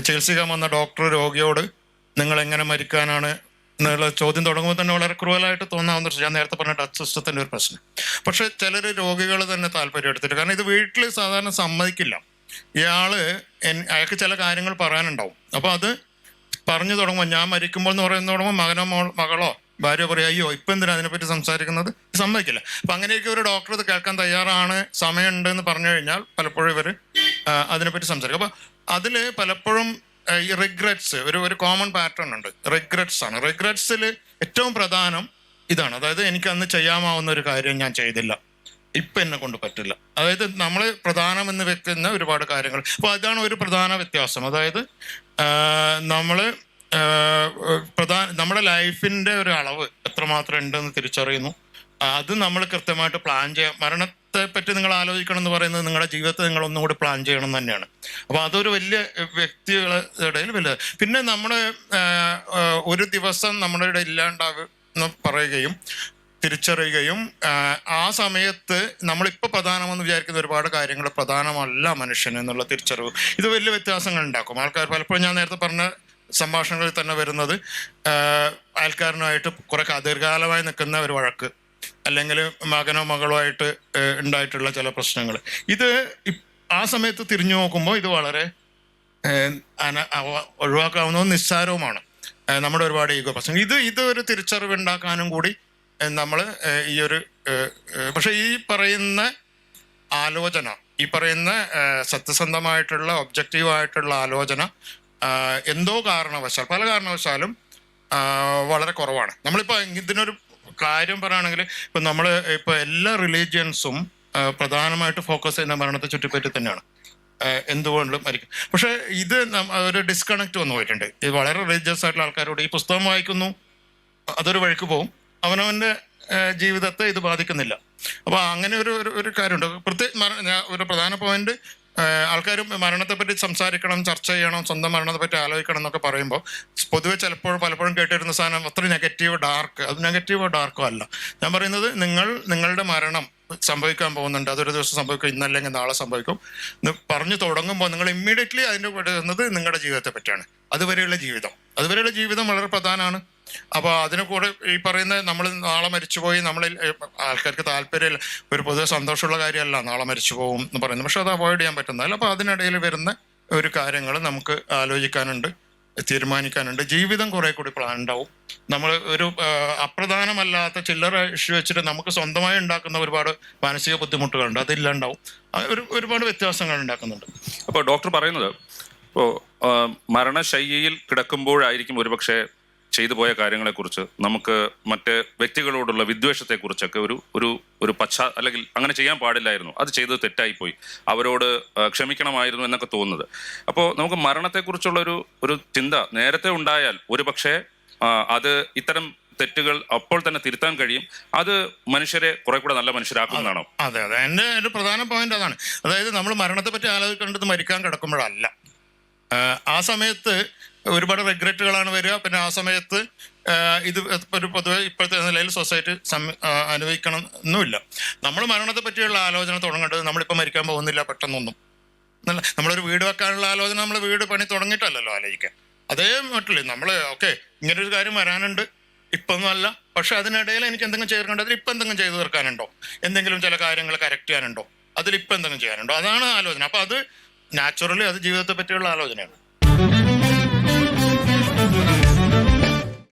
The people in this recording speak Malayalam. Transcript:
ചികിത്സിക്കാൻ വന്ന ഡോക്ടർ രോഗിയോട് നിങ്ങൾ എങ്ങനെ മരിക്കാനാണ് എന്നുള്ള ചോദ്യം തുടങ്ങുമ്പോൾ തന്നെ വളരെ ക്രൂവലായിട്ട് തോന്നാവുന്ന ഞാൻ നേരത്തെ പറഞ്ഞ ടച്ച് സിസ്റ്റത്തിന്റെ ഒരു പ്രശ്നം. പക്ഷേ ചിലർ രോഗികൾ തന്നെ താല്പര്യം എടുത്തിട്ട് കാരണം ഇത് വീട്ടിൽ സാധാരണ സമ്മതിക്കില്ല. ഇയാൾ അയാൾക്ക് ചില കാര്യങ്ങൾ പറയാനുണ്ടാവും. അപ്പോൾ അത് പറഞ്ഞു തുടങ്ങുമ്പോൾ ഞാൻ മരിക്കുമ്പോൾ എന്ന് പറയുന്ന തുടങ്ങുമ്പോൾ മകനോ മോൾ മകളോ ഭാര്യ പറയും അയ്യോ ഇപ്പം എന്തിനാ അതിനെപ്പറ്റി സംസാരിക്കുന്നത്? സമ്മതിക്കില്ല. അപ്പം അങ്ങനെയൊക്കെ ഒരു ഡോക്ടർ ഇത് കേൾക്കാൻ തയ്യാറാണ് സമയമുണ്ട് എന്ന് പറഞ്ഞു കഴിഞ്ഞാൽ പലപ്പോഴും ഇവർ അതിനെപ്പറ്റി സംസാരിക്കും. അപ്പൊ അതിൽ പലപ്പോഴും ഈ റിഗ്രറ്റ്സ് ഒരു ഒരു കോമൺ പാറ്റേൺ ഉണ്ട്. റിഗ്രറ്റ്സ് ആണ്. റിഗ്രറ്റ്സിൽ ഏറ്റവും പ്രധാനം ഇതാണ്. അതായത് എനിക്ക് അന്ന് ചെയ്യാമാവുന്ന ഒരു കാര്യം ഞാൻ ചെയ്തില്ല. ഇപ്പം എന്നെ കൊണ്ട് പറ്റില്ല. അതായത് നമ്മൾ പ്രധാനമെന്ന് വെക്കുന്ന ഒരുപാട് കാര്യങ്ങൾ. അപ്പോൾ അതാണ് ഒരു പ്രധാന വ്യത്യാസം. അതായത് നമ്മൾ പ്രധാന നമ്മുടെ ലൈഫിന്റെ ഒരു അളവ് എത്രമാത്രം ഉണ്ടെന്ന് തിരിച്ചറിയുന്നു. അത് നമ്മൾ കൃത്യമായിട്ട് പ്ലാൻ ചെയ്യാം. മരണത്തെ പറ്റി നിങ്ങൾ ആലോചിക്കണം എന്ന് പറയുന്നത് നിങ്ങളുടെ ജീവിതത്തെ നിങ്ങൾ ഒന്നും കൂടി പ്ലാൻ ചെയ്യണം തന്നെയാണ്. അപ്പോൾ അതൊരു വലിയ വ്യക്തികളുടെ ഇടയിൽ വലിയ പിന്നെ നമ്മൾ ഒരു ദിവസം നമ്മുടെ ഇവിടെ ഇല്ലാണ്ടാവ് എന്ന് പറയുകയും തിരിച്ചറിയുകയും ആ, സമയത്ത് നമ്മളിപ്പോൾ പ്രധാനമെന്ന് വിചാരിക്കുന്ന ഒരുപാട് കാര്യങ്ങൾ പ്രധാനമല്ല മനുഷ്യൻ എന്നുള്ള തിരിച്ചറിവ്. ഇത് വലിയ വ്യത്യാസങ്ങൾ ഉണ്ടാക്കും. ആൾക്കാർ പലപ്പോഴും ഞാൻ നേരത്തെ പറഞ്ഞ സംഭാഷണങ്ങളിൽ തന്നെ വരുന്നത് ആൾക്കാരനുമായിട്ട് കുറെ ദീർഘകാലമായി നിൽക്കുന്ന ഒരു വഴക്ക്. അല്ലെങ്കിൽ മകനോ മകളോ ആയിട്ട് ഉണ്ടായിട്ടുള്ള ചില പ്രശ്നങ്ങൾ. ഇത് ആ സമയത്ത് തിരിഞ്ഞു നോക്കുമ്പോൾ ഇത് വളരെ അന- ഒഴിവാക്കാവുന്നതും നിസ്സാരവുമാണ്. നമ്മുടെ ഒരുപാട് ഈഗോ പ്രശ്നങ്ങൾ. ഇത് ഇത് ഒരു തിരിച്ചറിവ് ഉണ്ടാക്കാനും കൂടി നമ്മൾ ഈ ഒരു പക്ഷെ ഈ പറയുന്ന ആലോചന ഈ പറയുന്ന സത്യസന്ധമായിട്ടുള്ള ഒബ്ജക്റ്റീവായിട്ടുള്ള ആലോചന എന്തോ കാരണവശാൽ പല കാരണവശാലും വളരെ കുറവാണ്. നമ്മളിപ്പോൾ ഇതിനൊരു കാര്യം പറയുകയാണെങ്കിൽ ഇപ്പം നമ്മൾ ഇപ്പം എല്ലാ റിലീജിയൻസും പ്രധാനമായിട്ട് ഫോക്കസ് ചെയ്യുന്ന മരണത്തെ ചുറ്റിപ്പറ്റി തന്നെയാണ്. എന്തുകൊണ്ടും മരിക്കും പക്ഷെ ഇത് ഒരു ഡിസ്കണക്ട് വന്നു പോയിട്ടുണ്ട്. ഇത് വളരെ റിലീജിയസ് ആയിട്ടുള്ള ആൾക്കാരോട് ഈ പുസ്തകം വായിക്കുന്നു അതൊരു വഴിക്ക് പോകും അവനവന്റെ ജീവിതത്തെ ഇത് ബാധിക്കുന്നില്ല. അപ്പൊ അങ്ങനെ ഒരു- ഒരു കാര്യമുണ്ട്. പ്രത്യേക ഒരു പ്രധാന പോയിന്റ് ആൾക്കാർ മരണത്തെപ്പറ്റി സംസാരിക്കണം ചർച്ച ചെയ്യണം സ്വന്തം മരണത്തെ പറ്റി ആലോചിക്കണം എന്നൊക്കെ പറയുമ്പോൾ പൊതുവെ ചിലപ്പോൾ പലപ്പോഴും കേട്ടിരുന്ന സാധനം അത്ര നെഗറ്റീവ് ഡാർക്ക് അത് നെഗറ്റീവോ ഡാർക്കോ അല്ല. ഞാൻ പറയുന്നത് നിങ്ങൾ നിങ്ങളുടെ മരണം സംഭവിക്കാൻ പോകുന്നുണ്ട്. അതൊരു ദിവസം സംഭവിക്കും ഇന്നല്ലെങ്കിൽ നാളെ സംഭവിക്കും. എന്ന് പറഞ്ഞു തുടങ്ങുമ്പോൾ നിങ്ങൾ ഇമ്മീഡിയറ്റ്ലി അതിന്റെ കൂടെ നിങ്ങളുടെ ജീവിതത്തെ പറ്റിയാണ് അതുവരെയുള്ള ജീവിതം. അതുവരെയുള്ള ജീവിതം വളരെ പ്രധാനമാണ് അപ്പോൾ അതിന് കൂടെ ഈ പറയുന്ന നമ്മൾ നാളെ മരിച്ചുപോയി നമ്മളിൽ ഏ, ആൾക്കാർക്ക് താല്പര്യമില്ല ഒരു പൊതുവെ സന്തോഷമുള്ള കാര്യമല്ല നാളെ മരിച്ചു പോകും എന്ന് പറയുന്നത്. പക്ഷെ അത് അവോയ്ഡ് ചെയ്യാൻ പറ്റുന്നതല്ല. അപ്പോൾ അതിനിടയിൽ വരുന്ന ഒരു കാര്യങ്ങൾ നമുക്ക് ആലോചിക്കാനുണ്ട് തീരുമാനിക്കാനുണ്ട്. ജീവിതം കുറെ കൂടി പ്ലാൻ ഉണ്ടാവും നമ്മൾ ഒരു അപ്രധാനമല്ലാത്ത ചില്ലറ ഇഷ്യൂ വെച്ചിട്ട് നമുക്ക് സ്വന്തമായി ഉണ്ടാക്കുന്ന ഒരുപാട് മാനസിക ബുദ്ധിമുട്ടുകളുണ്ട്. അതില്ലാണ്ടാവും. ഒരു ഒരുപാട് വ്യത്യാസങ്ങൾ ഉണ്ടാക്കുന്നുണ്ട്. അപ്പോൾ ഡോക്ടർ പറയുന്നത് ഇപ്പോൾ മരണശയ്യയിൽ കിടക്കുമ്പോഴായിരിക്കും ഒരുപക്ഷെ ചെയ്തു പോയ കാര്യങ്ങളെക്കുറിച്ച് നമുക്ക് മറ്റ് വ്യക്തികളോടുള്ള വിദ്വേഷത്തെക്കുറിച്ചൊക്കെ ഒരു ഒരു ഒരു പശ്ചാ അല്ലെങ്കിൽ അങ്ങനെ ചെയ്യാൻ പാടില്ലായിരുന്നു. അത് ചെയ്തത് തെറ്റായിപ്പോയി. അവരോട് ക്ഷമിക്കണമായിരുന്നു എന്നൊക്കെ തോന്നുന്നത്. അപ്പോൾ നമുക്ക് മരണത്തെക്കുറിച്ചുള്ള ഒരു ഒരു ചിന്ത നേരത്തെ ഉണ്ടായാൽ ഒരുപക്ഷെ അത് ഇത്തരം തെറ്റുകൾ അപ്പോൾ തന്നെ തിരുത്താൻ കഴിയും. അത് മനുഷ്യരെ കുറെ കൂടെ നല്ല മനുഷ്യരാക്കുന്നതാണോ? അതെ അതെ. എന്റെ ഒരു പ്രധാന പോയിന്റ് അതാണ്. അതായത് നമ്മൾ മരണത്തെ പറ്റി ആലോചിക്കേണ്ടത് മരിക്കാൻ കിടക്കുമ്പോഴല്ല. ആ സമയത്ത് ഒരുപാട് റിഗ്രറ്റുകളാണ് വരിക. പിന്നെ ആ സമയത്ത് ഇത് ഒരു പൊതുവെ ഇപ്പോഴത്തെ നിലയിൽ സൊസൈറ്റി അനുഭവിക്കണം എന്നുമില്ല നമ്മൾ മരണത്തെ പറ്റിയുള്ള ആലോചന തുടങ്ങേണ്ടത് നമ്മളിപ്പോൾ മരിക്കാൻ പോകുന്നില്ല പെട്ടെന്നൊന്നും. എന്നല്ല നമ്മളൊരു വീട് വെക്കാനുള്ള ആലോചന നമ്മൾ വീട് പണി തുടങ്ങിയിട്ടല്ലല്ലോ ആലോചിക്കാൻ. അതേ മറ്റുള്ളൂ നമ്മൾ ഓക്കെ ഇങ്ങനൊരു കാര്യം വരാനുണ്ട്. ഇപ്പൊന്നും അല്ല പക്ഷെ അതിനിടയിൽ എനിക്ക് എന്തെങ്കിലും ചേർക്കേണ്ടത് ഇപ്പം എന്തെങ്കിലും ചെയ്തു തീർക്കാനുണ്ടോ? എന്തെങ്കിലും ചില കാര്യങ്ങൾ കറക്റ്റ് ചെയ്യാനുണ്ടോ? അതിൽ ഇപ്പം എന്തെങ്കിലും ചെയ്യാനുണ്ടോ? അതാണ് ആലോചന. അപ്പൊ അത് നാച്ചുറലി അത് ജീവിതത്തെ പറ്റിയുള്ള ആലോചനയാണ്.